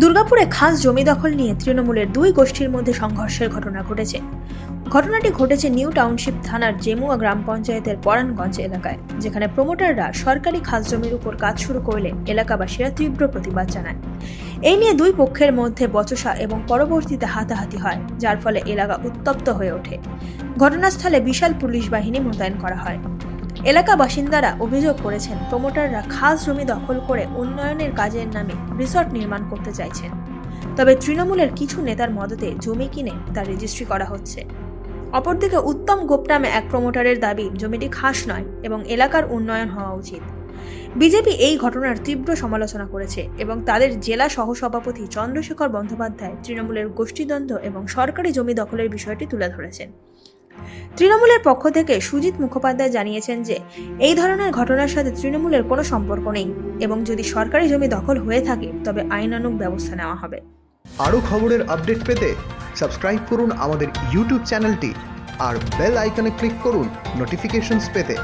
দুর্গাপুরে খাস জমি দখল নিয়ে তৃণমূলের দুই গোষ্ঠীর মধ্যে সংঘর্ষের ঘটনা ঘটেছে। ঘটনাটি ঘটেছে নিউ টাউনশিপ থানার জেমুয়া গ্রাম পঞ্চায়েতের পরাণগঞ্জ এলাকায়, যেখানে প্রমোটাররা সরকারি খাস জমির উপর কাজ শুরু করলে এলাকাবাসীরা তীব্র প্রতিবাদ জানায়। এই নিয়ে দুই পক্ষের মধ্যে বচসা এবং পরবর্তীতে হাতাহাতি হয়, যার ফলে এলাকা উত্তপ্ত হয়ে ওঠে। ঘটনাস্থলে বিশাল পুলিশ বাহিনী মোতায়েন করা হয়। এলাকা বাসিন্দারা অভিযোগ করেছেন, প্রমোটাররা খাস জমি দখল করে উন্নয়নের কাজের নামে রিসর্ট নির্মাণ করতে চাইছেন। তবে তৃণমূলের কিছু নেতার মদতে জমি কিনে তা রেজিস্ট্রি করা হচ্ছে। অপরদিকে উত্তম গোপ নামে এক প্রমোটারের দাবি, জমিটি খাস নয় এবং এলাকার উন্নয়ন হওয়া উচিত। বিজেপি এই ঘটনার তীব্র সমালোচনা করেছে এবং তাদের জেলা সহসভাপতি চন্দ্রশেখর বন্দ্যোপাধ্যায় তৃণমূলের গোষ্ঠীদ্বন্দ্ব এবং সরকারি জমি দখলের বিষয়টি তুলে ধরেছেন। তৃণমূলের পক্ষ থেকে সুজিত মুখোপাধ্যায় জানিয়েছেন যে, এই ধরনের ঘটনার সাথে তৃণমূলের কোনো সম্পর্ক নেই এবং যদি সরকারি জমি দখল হয়ে থাকে, তবে আইনানুগ ব্যবস্থা নেওয়া হবে। আরও খবরের আপডেট পেতে সাবস্ক্রাইব করুন আমাদের ইউটিউব চ্যানেলটি আর বেল আইকনে ক্লিক করুন নোটিফিকেশনস পেতে।